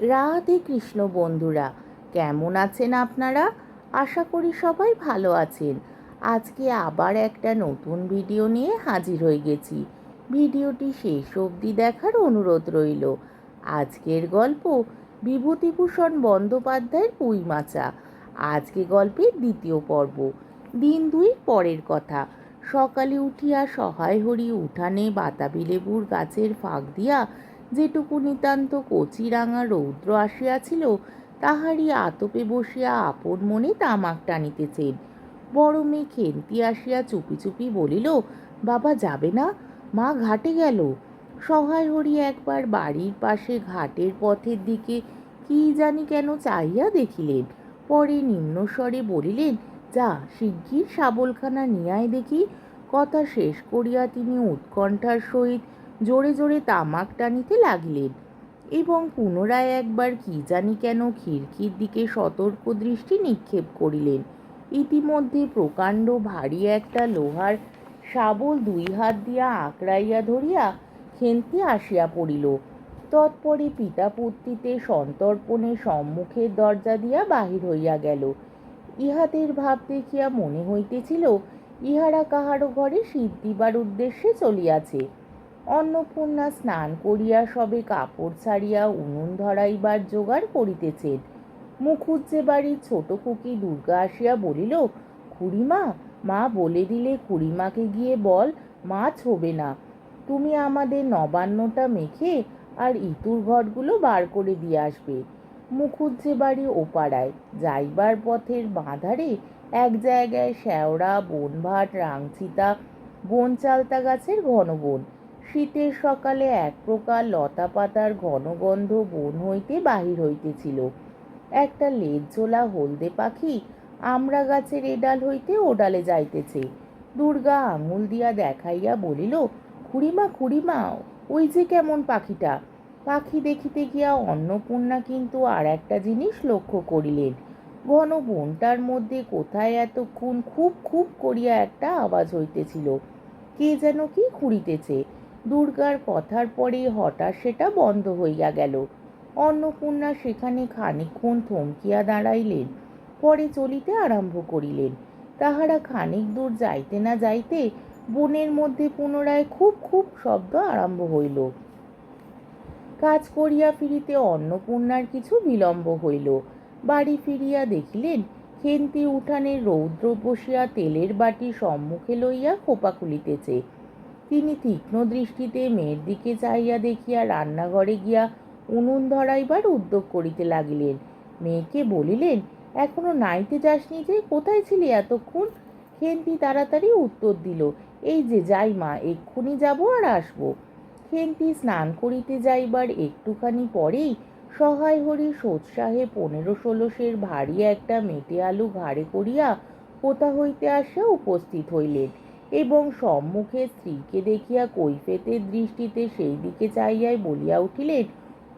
রাধে কৃষ্ণ বন্ধুরা, কেমন আছেন আপনারা? আশা করি সবাই ভালো আছেন। আজকে আবার একটা নতুন ভিডিও নিয়ে হাজির হয়ে গেছি। ভিডিওটি শেষ অবধি দেখার অনুরোধ রইল। আজকের গল্প বিভূতিভূষণ বন্দ্যোপাধ্যায়ের পুইমাচা আজকে গল্পের দ্বিতীয় পর্ব। দিন দুই পরের কথা। সকালে উঠিয়া সহায় হরি উঠানে বাতাবি লেবুর গাছের ফাঁক দিয়া যেটুকু নিতান্ত কচি রাঙা রৌদ্র আসিয়াছিল, তাহারই আতপে বসিয়া আপন মনে তামাক টানিতেছেন। বড় মেয়ে খেন্তি আসিয়া চুপি চুপি বলিল, বাবা যাবে না? মা ঘাটে গেল। সহায় হরি একবার বাড়ির পাশে ঘাটের পথের দিকে কি জানি কেন চাইয়া দেখিলেন। পরে নিম্নস্বরে বলিলেন, যা, শিগগির শাবলখানা নিয়ায় দেখি। কথা শেষ করিয়া তিনি উৎকণ্ঠার সহিত জোরে জোরে তামাক টানিতে লাগলেন এবং পুনরায় একবার কি জানি কেন খিড়কির দিকে সতর্ক দৃষ্টি নিক্ষেপ করিলেন। ইতিমধ্যে প্রকাণ্ড ভারী একটা লোহার শাবল দুই হাত দিয়া আঁকড়াইয়া ধরিয়া খেন্তি আসিয়া পড়িল। তৎপরে পিতা পুত্রিতে সন্তর্পণে সম্মুখের দরজা দিয়া বাহির হইয়া গেল। ইহাদের ভাব দেখিয়া মনে হইতেছিল, ইহারা কাহারও ঘরে শীত দিবার উদ্দেশ্যে চলিয়াছে। অন্নপূর্ণা স্নান করিয়া সবে কাপড় ছাড়িয়া উনুন ধরাইবার জোগাড় করিতেছেন। মুখুজ্জে বাড়ির ছোট খুকি দুর্গা আসিয়া বলিল, খুড়িমা, মা বলে দিলে খুড়িমাকে গিয়ে বল মাছ হবে না। তুমি আমাদের নবান্নটা মেখে আর ইতুর ঘরগুলো বার করে দিয়ে আসবে। মুখুজ্জে বাড়ি ওপাড়ায় যাইবার পথের বাঁধারে এক জায়গায় শ্যাওড়া, বনভাট রাংচিতা বন চালতা গাছের ঘন বন শীতের সকালে এক প্রকার লতা পাতার ঘন গন্ধ বন হইতে বাহির হইতেছিল। একটা লেজ ঝোলা হলদে পাখি আমরা গাছের এডাল হইতে ওডালে যাইতেছে। দুর্গা আঙুল দিয়া দেখাইয়া বলিল, খুড়িমা খুড়িমা, ওই যে কেমন পাখিটা? পাখি দেখিতে গিয়া অন্নপূর্ণা কিন্তু আর একটা জিনিস লক্ষ্য করিলেন। ঘন বনটার মধ্যে কোথায় এতক্ষণ খুব খুব করিয়া একটা আওয়াজ হইতেছিল, কে যেন কি খুঁড়িতেছে। দুর্গার কথার পরে হঠাৎ সেটা বন্ধ হইয়া গেল। অন্নপূর্ণা সেখানে খানিকক্ষণ থমকিয়া দাঁড়াইলেন, পরে চলিতে আরম্ভ করিলেন। তাহারা খানিক দূর যাইতে না যাইতে বনের মধ্যে পুনরায় খুব খুব শব্দ আরম্ভ হইল। কাজ করিয়া ফিরিতে অন্নপূর্ণার কিছু বিলম্ব হইল। বাড়ি ফিরিয়া দেখিলেন, খেন্তি উঠানে রৌদ্র বসিয়া তেলের বাটি সম্মুখে লইয়া খোপা খুলিতেছে। তিনি তীক্ষ্ণ দৃষ্টিতে মেয়ের দিকে চাইয়া দেখিয়া রান্নাঘরে গিয়া উনুন ধরাইবার উদ্যোগ করিতে লাগিলেন। মেয়েকে বলিলেন, এখনও নাইতে যাসনি যে, কোথায় ছিলি এতক্ষণ? খেন্তি তাড়াতাড়ি উত্তর দিল, এই যে যাই মা, এক্ষুনি যাব আর আসব। খেন্তি স্নান করিতে যাইবার একটুখানি পরেই সহায় হরি সোৎসাহে পনেরো ষোলোশের ভারী একটা মেটে আলু ঘাড়ে করিয়া কোথা হইতে আসিয়া উপস্থিত হইলেন। এবং সম্মুখে স্ত্রীকে দেখিয়া কৈফেতের দৃষ্টিতে সেই দিকে চাইয়াই বলিয়া উঠিলেন,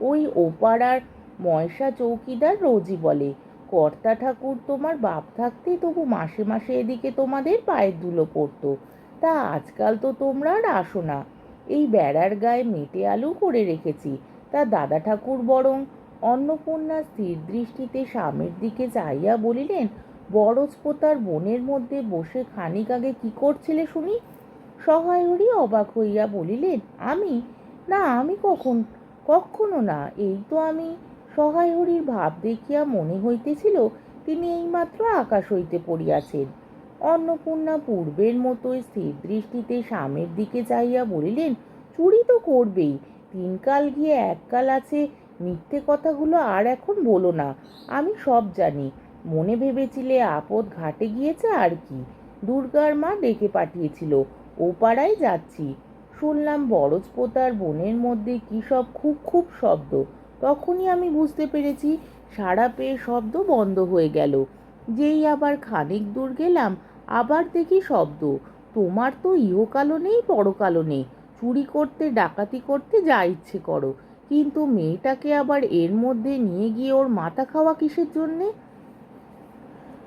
ওই ওপাড়ার ময়সা চৌকিদার রোজই বলে, কর্তা ঠাকুর তোমার বাপ থাকতে তবু মাসে মাসে এদিকে তোমাদের পায়ের ধুলো পড়তো, তা আজকাল তো তোমরা আর আসো না। এই বেড়ার গায়ে মেটে আলু করে রেখেছি, তা দাদা ঠাকুর বরং অন্নপূর্ণা স্থির দৃষ্টিতে স্বামীর দিকে চাইয়া বলিলেন বরজপোতার বনের মধ্যে বসে খানিক আগে কি করছিলে শুনি সহায় হরি অবাক হইয়া বলিলেন, আমি? না, আমি কখন, কখনো না, এই তো আমি। সহায় হরির ভাব দেখিয়া মনে হইতেছিল, তিনি এইমাত্র আকাশ হইতে পড়িয়াছেন। অন্নপূর্ণা পূর্বের মতোই স্থির দৃষ্টিতে স্বামীর দিকে চাইয়া বলিলেন, চুরি তো করবেই, তিনকাল গিয়ে এককাল আছে, মিথ্যে কথাগুলো আর এখন বলো না, আমি সব জানি। মনে ভেবেছিলে আপদ ঘাটে গিয়েছে আর কি? দুর্গার মা ডেকে পাঠিয়েছিল, ও পাড়ায় যাচ্ছি। শুনলাম বরজপোতার বনের মধ্যে কী সব খুব খুব শব্দ। তখনই আমি বুঝতে পেরেছি সারা পেয়ে শব্দ বন্ধ হয়ে গেল। যেই আবার খানিক দূর গেলাম, আবার দেখি শব্দ। তোমার তো ইহকালও নেই, পরকালও নেই। চুরি করতে, ডাকাতি করতে যা ইচ্ছে করো। কিন্তু মেয়েটাকে আবার এর মধ্যে নিয়ে গিয়ে ওর মাথা খাওয়া কিসের জন্যে?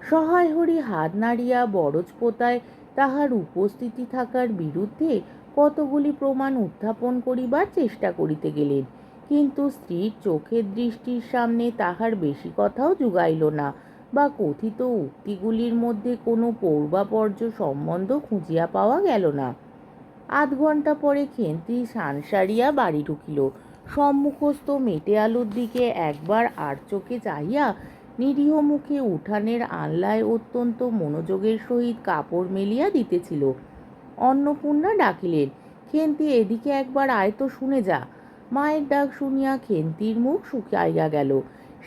সহায় হরি হাত নাড়িয়া বরজ পোতায় তাহার উপস্থিতি থাকার বিরুদ্ধে কতগুলি প্রমাণ উত্থাপন করিবার চেষ্টা করিতে গেলেন। কিন্তু স্ত্রীর চোখের দৃষ্টির সামনে তাহার বেশি কথাও জুগাইল না, বা কথিত উক্তিগুলির মধ্যে কোনো পৌর্বাপর্য সম্বন্ধ খুঁজিয়া পাওয়া গেল না। আধ ঘণ্টা পরে খেন্তি সান সারিয়া বাড়ি ঢুকিল। সম্মুখস্থ মেটে আলুর দিকে একবার আর চোখে চাহিয়া নিরীহ মুখে উঠানের আনলায় অত্যন্ত মনোযোগের সহিত কাপড় মেলিয়া দিতেছিল। অন্নপূর্ণা ডাকিলেন, খেন্তি, এদিকে একবার আয় তো শুনে যা। মায়ের ডাক শুনিয়া খেন্তির মুখ শুকাইয়া গেল।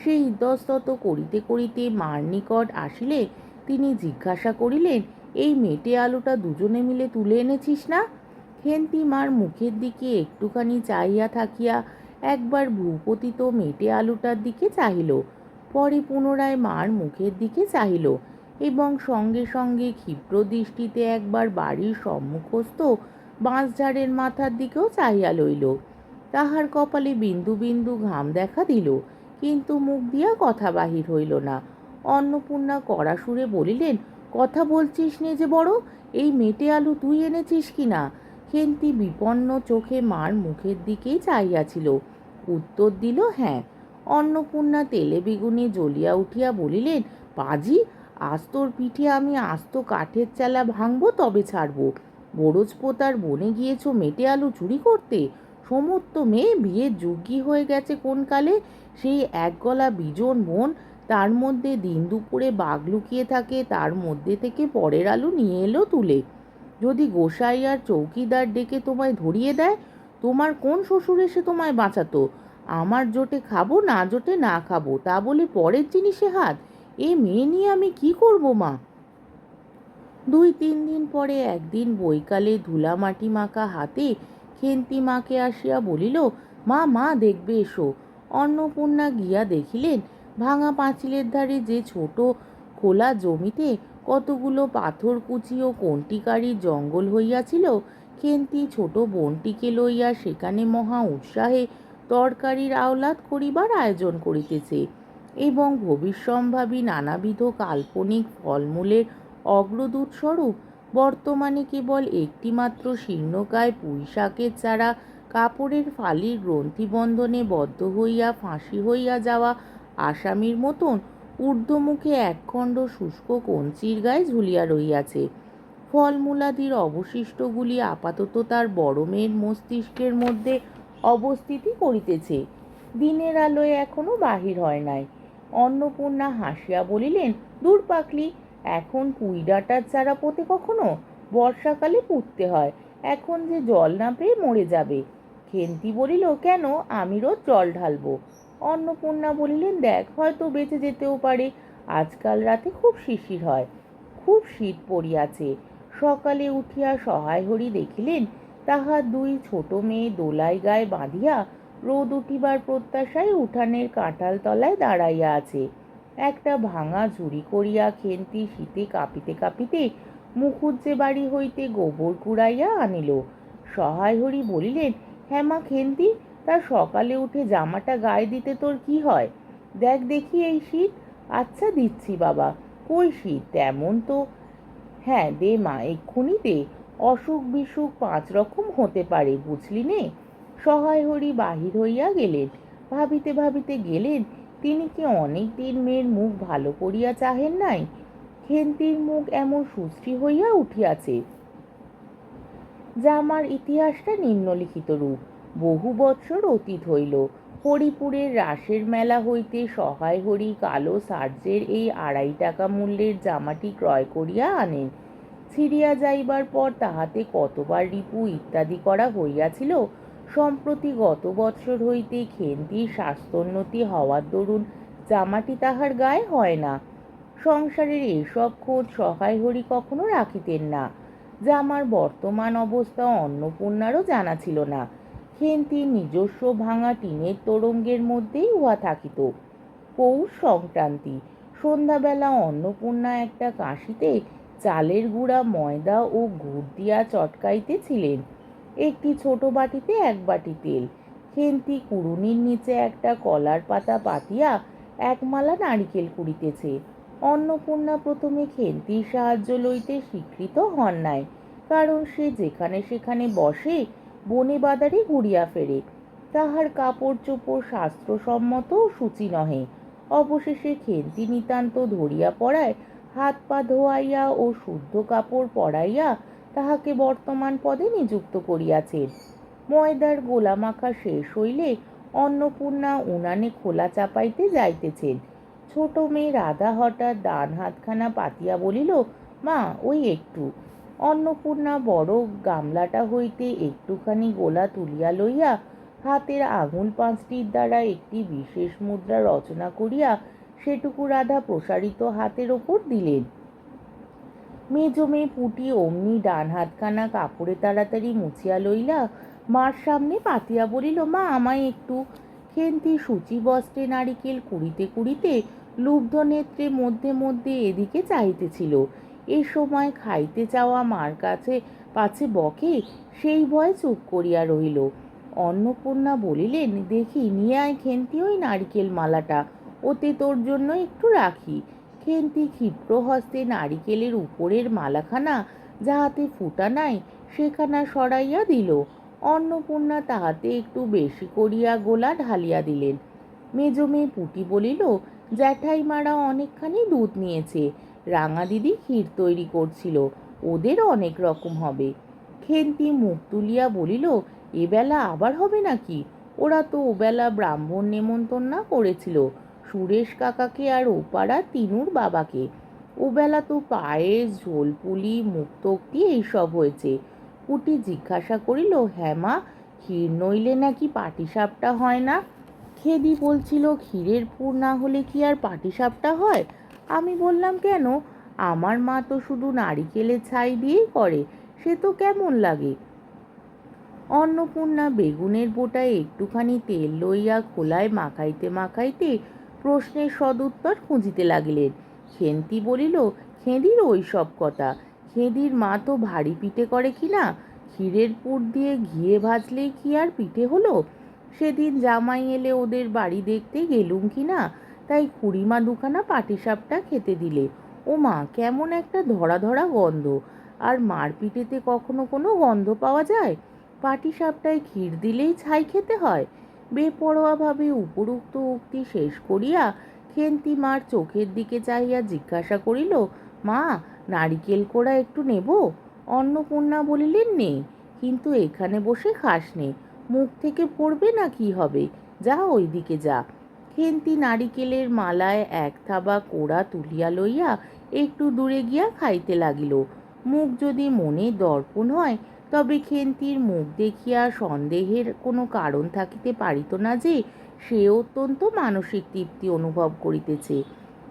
সে ইতস্তত করিতে করিতে মার নিকট আসিলে, তিনি জিজ্ঞাসা করিলেন, এই মেটে আলুটা দুজনে মিলে তুলে এনেছিস না? খেন্তি মার মুখের দিকে একটুখানি চাহিয়া থাকিয়া একবার ভূপতিত মেটে আলুটার দিকে চাহিল। পরে পুনরায় মার মুখের দিকে চাহিল এবং সঙ্গে সঙ্গে ক্ষিপ্র দৃষ্টিতে একবার বাড়ির সম্মুখস্থ বাঁশঝাড়ের মাথার দিকেও চাহিয়া লইল। তাহার কপালে বিন্দু বিন্দু ঘাম দেখা দিল, কিন্তু মুখ দিয়া কথা বাহির হইল না। অন্নপূর্ণা কড়া সুরে বলিলেন, কথা বলছিস নে যে বড়, এই মেটে আলু তুই এনেছিস কি না? খেন্তি বিপন্ন চোখে মার মুখের দিকেই চাইয়াছিল উত্তর দিল হ্যাঁ অন্নপূর্ণা তেলে বেগুনে জ্বলিয়া উঠিয়া বলিলেন, পাজি, আজ তোর পিঠে আমি আস্ত কাঠের চালা ভাঙবো তবে ছাড়বো। বরজ পোতার বনে গিয়েছ মেটে আলু চুরি করতে। সমস্ত মেয়ে বিয়ের যোগ্যী হয়ে গেছে কোন কালে? সেই এক গলা বিজন বোন তার মধ্যে দিন দুপুরে বাঘ লুকিয়ে থাকে, তার মধ্যে থেকে পরের আলু নিয়ে এলো তুলে। যদি গোসাই আর চৌকিদার ডেকে তোমায় ধরিয়ে দেয়, তোমার কোন শ্বশুর এসে তোমায় বাঁচাতো? আমার জোটে খাব, না জোটে না খাব, তা বলে পরের জিনিসে হাত। এ মেয়ে নিয়ে আমি কি করব, মা? দুই তিন দিন পরে একদিন বৈকালে ধুলা মাটি মাখা হাতে খেন্তি মাকে আসিয়া বলিল, মা মা, দেখবে এসো। অন্নপূর্ণা গিয়া দেখিলেন, ভাঙা পাঁচিলের ধারে যে ছোট খোলা জমিতে কতগুলো পাথর, কুচি ও কন্টিকারী জঙ্গল হইয়াছিল, খেন্তি ছোট বোনটিকে লইয়া সেখানে মহা উৎসাহে তরকারির আওলাদ করিবার আয়োজন করিতেছে এবং ভবিষ্যম্ভাবী নানাবিধ কাল্পনিক ফলমূলের অগ্রদূত স্বরূপ বর্তমানে কেবল একটিমাত্র শীর্ণকায় পুঁই শাকের চারা কাপড়ের ফালির গ্রন্থিবন্ধনে বদ্ধ হইয়া ফাঁসি হইয়া যাওয়া আসামির মতন ঊর্ধ্বমুখে একখণ্ড শুষ্ক কঞ্চির গায়ে ঝুলিয়া রহিয়াছে। ফলমূলাদির অবশিষ্টগুলি আপাতত তার বড় মেয়ের মস্তিষ্কের মধ্যে অবস্থিতি করিতেছে। দিনের আলোয় এখনও বাহির হয় নাই। অন্নপূর্ণা হাসিয়া বলিলেন, দূর পাকলি এখন পুঁই ডাঁটার চারা পোতে কখনো? বর্ষাকালে পুঁততে হয়। এখন যে জল না পেয়ে মরে যাবে। খেন্তি বলিল, কেন? আমি রোজ জল ঢালবো। অন্নপূর্ণা বলিলেন, দেখ, হয়তো বেঁচে যেতেও পারে। আজকাল রাতে খুব শিশির হয়। খুব শীত পড়িয়াছে। সকালে উঠিয়া সহায় হরি দেখিলেন তাহার দুই ছোট মেয়ে দোলাই গায়ে বাঁধিয়া রোদ উঠিবার প্রত্যাশায় উঠানের কাঁঠাল তলায় দাঁড়াইয়া আছে। একটা ভাঙা ঝুড়ি করিয়া খেন্তি শীতে কাঁপিতে কাঁপিতে মুখুজ্জে বাড়ি হইতে গোবর কুড়াইয়া আনিল। সহায় হরি বলিলেন হ্যাঁ মা খেন্তি, তা সকালে উঠে জামাটা গায়ে দিতে তোর কি হয়? দেখ দেখি এই শীত। আচ্ছা দিচ্ছি বাবা, কই শীত? তেমন তো হ্যাঁ দে মা, এক্ষুনি দে। অসুখ বিসুখ পাঁচ রকম হতে পারে, বুঝলি নে? সহায় হরি বাহির হইয়া গেলেন। ভাবিতে ভাবিতে গেলেন, তিনি কি অনেক দিন মেয়ের মুখ ভালো করিয়া চাহেন নাই? খেন্তির মুখ এমন সুশ্রী হইয়া উঠিয়াছে। জামার ইতিহাসটা নিম্নলিখিত রূপ। বহু বৎসর অতীত হইল হরিপুরের রাসের মেলা হইতে সহায় হরি কালো সার্জের এই আড়াই টাকা মূল্যের জামাটি ক্রয় করিয়া আনেন ছিড়িয়া যাইবার পর তাহাতে কতবার রিপু ইত্যাদি করা হইয়াছিল, সম্প্রতি গত বৎসর হইতে খেন্তির স্বাস্থ্যোন্নতি হওয়ার দরুন জামাটি তাহার গায়ে হয় না। সংসারের এইসব খোঁজ সহায় হরি কখনো রাখিতেন না। জামার বর্তমান অবস্থা অন্নপূর্ণারও জানা ছিল না। খেন্তির নিজস্ব ভাঙা টিনের তোরঙ্গের মধ্যেই উহা থাকিত। পৌষ সংক্রান্তি, সন্ধ্যাবেলা অন্নপূর্ণা একটা কাশিতে চালের গুঁড়া, ময়দা ও গুড় দিয়া চটকাইতেছিলেন। একটি ছোট বাটিতে এক বাটি তেল। খেন্তি কুড়ুনির নিচে একটা কলার পাতা পাতিয়া একমালা নারিকেল কুড়িতেছে। অন্নপূর্ণা প্রথমে খেন্তির সাহায্য লইতে স্বীকৃত হন নাই, কারণ সে যেখানে সেখানে বসে বনে বাদারে ঘুরিয়া ফেরে। তাহার কাপড় চোপড় শাস্ত্রসম্মত সূচি নহে। অবশেষে খেন্তি নিতান্ত ধরিয়া পড়ায়, হাত পা ধোয়াইয়া ও শুদ্ধ কাপড় পরাইয়া তাহাকে বর্তমান পদে নিযুক্ত করিয়াছেন ময়দার গোলা মাখা শেষ হইলে অন্নপূর্ণা উনানে খোলা চাপাইতে যাইতেছেন। ছোট মেয়ে রাধা হঠাৎ ডান হাতখানা পাতিয়া বলিল, মা, ওই একটু। অন্নপূর্ণা বড় গামলাটা হইতে একটুখানি গোলা তুলিয়া লইয়া হাতের আঙুল পাঁচটির দ্বারা একটি বিশেষ মুদ্রা রচনা করিয়া সেটুকু রাধা প্রসারিত হাতের ওপর দিলেন। মেজো মেয়ে পুটি অমনি ডান হাতখানা কাপড়ে তাড়াতাড়ি মুছিয়া লইলা মার সামনে পাতিয়া বলিল, মা, আমায় একটু খেন্তি সূচি বস্ত্রে নারিকেল কুড়িতে কুড়িতে লুব্ধ নেত্রে মধ্যে মধ্যে এদিকে চাইতেছিল এ সময় খাইতে চাওয়া মার কাছে পাছে বকে, সেই ভয়ে চুপ করিয়া রহিল অন্নপূর্ণা বলিলেন, দেখি, নিয়ে আয় খেন্তি ওই নারিকেল মালাটা, ওতে তোর জন্য একটু রাখি। খেন্তি ক্ষিপ্র হস্তে নারিকেলের উপরের মালাখানা যাহাতে ফুটা নাই সেখানা সরাইয়া দিল। অন্নপূর্ণা তাহাতে একটু বেশি করিয়া গোলা ঢালিয়া দিলেন। মেজো মেয়ে পুটি বলিল, জ্যাঠাইমারা অনেকখানি দুধ নিয়েছে রাঙা দিদি ক্ষীর তৈরি করছিল। ওদের অনেক রকম হবে। খেন্তি মুখ তুলিয়া বলিল এবেলা আবার হবে নাকি? ওরা তো ওবেলা ব্রাহ্মণ নেমন্তন্না করেছিল। সুরেশ কাকাকে আর ওপাড়া তিনুর বাবাকে। ওবেলা তো পায়েস ঝোলপুলি মুক্তক্তি এইসব হয়েছে। কুটি জিজ্ঞাসা করিল হ্যাঁ মা, ক্ষীর নইলে নাকি পাটিসাপটা হয় না? খেদি বলছিল, ক্ষীরের পুর না হলে কি আর পাটিসাপটা হয়? আমি বললাম, কেন? আমার মা তো শুধু নারিকেলের ছাই দিয়েই করে, সে তো কেমন লাগে? অন্নপূর্ণা বেগুনের বোটায় একটুখানি তেল লইয়া খোলায় মাখাইতে মাখাইতে প্রশ্নের সদুত্তর খুঁজিতে লাগিলেন। খেন্তি বলিল, খেঁদির ওই সব কথা? খেঁদির মা তো ভারী পিঠে করে কি না? ক্ষীরের পুর দিয়ে ঘিয়ে ভাজলেই কি আর পিঠে হলো? সেদিন জামাই এলে ওদের বাড়ি দেখতে গেলুম কি না? তাই খুড়িমা দুখানা পাটিসাপটা খেতে দিলে। ও মা কেমন একটা ধরা ধরা গন্ধ। আর মার পিঠেতে কখনো কোনো গন্ধ পাওয়া যায়? পাটিসাপটায় ক্ষীর দিলেই ছাই খেতে হয়। বেপরোয়াভাবে উপরুক্ত উক্তি শেষ করিয়া খেন্তি মার চোখের দিকে চাহিয়া জিজ্ঞাসা করিল, মা, নারিকেল কোড়া একটু নেব? অন্নপূর্ণা বলিলেন নেই কিন্তু এখানে বসে খাস নে। মুখ থেকে পড়বে না কি হবে? যা, ওইদিকে যা। খেন্তি নারিকেলের মালায় এক থাবা কোড়া তুলিয়া লইয়া একটু দূরে গিয়া খাইতে লাগিল। মুখ যদি মনে দর্পণ হয়, তবে খেন্তির মুখ দেখিয়া সন্দেহের কোনো কারণ থাকিতে পারিত না যে, সে অত্যন্ত মানসিক তৃপ্তি অনুভব করিতেছে।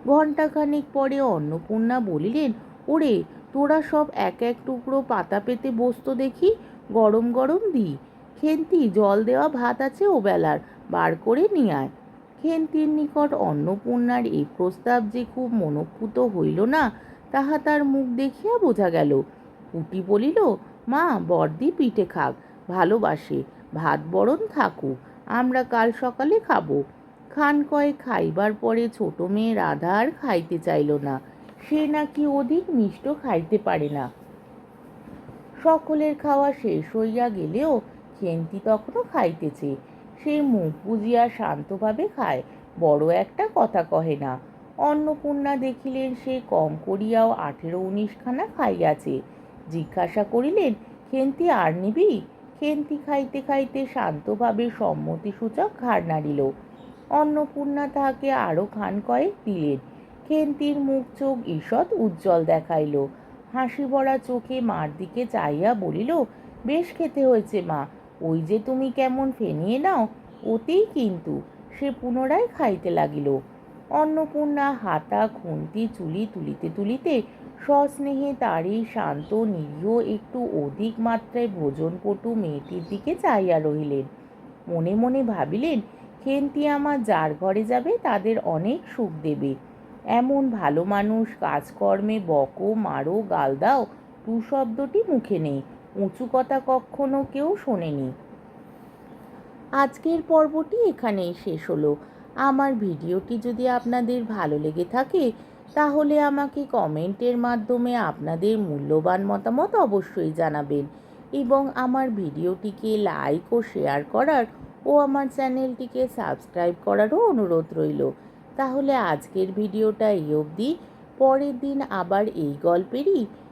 ঘণ্টাখানেক পরে অন্নপূর্ণা বলিলেন, ওরে, তোরা সব এক এক টুকরো পাতা পেতে বসতো দেখি, গরম গরম দি। খেন্তি, জল দেওয়া ভাত আছে ও বেলার, বার করে নিয়ে আয়। খেন্তির নিকট অন্নপূর্ণার এই প্রস্তাব যে খুব মনঃপুত হইল না, তাহা তার মুখ দেখিয়া বোঝা গেল। কুটি বলিল, মা বর্দি পিঠে খাক, ভালোবাসে, ভাত বরণ থাকুক, আমরা কাল সকালে খাব। খান কয়ে খাইবার পরে ছোট মেয়ে রাধা আর খাইতে চাইল না, সে নাকি অধিক মিষ্ট খাইতে পারে না। সকলের খাওয়া শেষ হইয়া গেলেও খেন্তি তখনও খাইতেছে সে মুখ বুঝিয়া শান্তভাবে খায়। বড় একটা কথা কহে না। অন্নপূর্ণা দেখিলেন সে কম করিয়াও আঠেরো উনিশখানা খাইয়াছে। জিজ্ঞাসা করিলেন, খেন্তি আর নিবি? খেন্তি খাইতে খাইতে শান্তভাবে সম্মতিসূচক ঘাড় নাড়িল। অন্নপূর্ণা তাহাকে আরও খান কয়েক দিলেন। খেন্তির মুখ চোখ ঈষৎ উজ্জ্বল দেখাইল। হাসি ভরা চোখে মার দিকে চাইয়া বলিল, বেশ খেতে হয়েছে মা। ওই যে তুমি কেমন ফেনিয়ে নাও, ওতেই কিন্তু সে পুনরায় খাইতে লাগিল। অন্নপূর্ণা হাতা, খুন্তি, চুলি তুলিতে তুলিতে সস্নেহে তারই শান্ত, নিরীহ, একটু অধিক মাত্রায় ভোজনপটু মেয়েটির দিকে চাইয়া রহিলেন। মনে মনে ভাবিলেন, খেন্তি আমার যার ঘরে যাবে তাদের অনেক সুখ দেবে। এমন ভালো মানুষ কাজকর্মে বকো, মারো, গাল দাও টু শব্দটি মুখে নেই। উঁচু কথা কখনো কেউ শোনেনি। আজকের পর্বটি এখানেই শেষ হলো। আমার ভিডিওটি যদি আপনাদের ভালো লেগে থাকে, তাহলে আমাকে কমেন্টের মাধ্যমে আপনাদের মূল্যবান মতামত অবশ্যই জানাবেন এবং আমার ভিডিওটিকে লাইক ও শেয়ার করার ও আমার চ্যানেলটিকে সাবস্ক্রাইব করারও অনুরোধ রইল। তাহলে আজকের ভিডিওটা এই অবধি। পরের দিন আবার এই গল্পেরই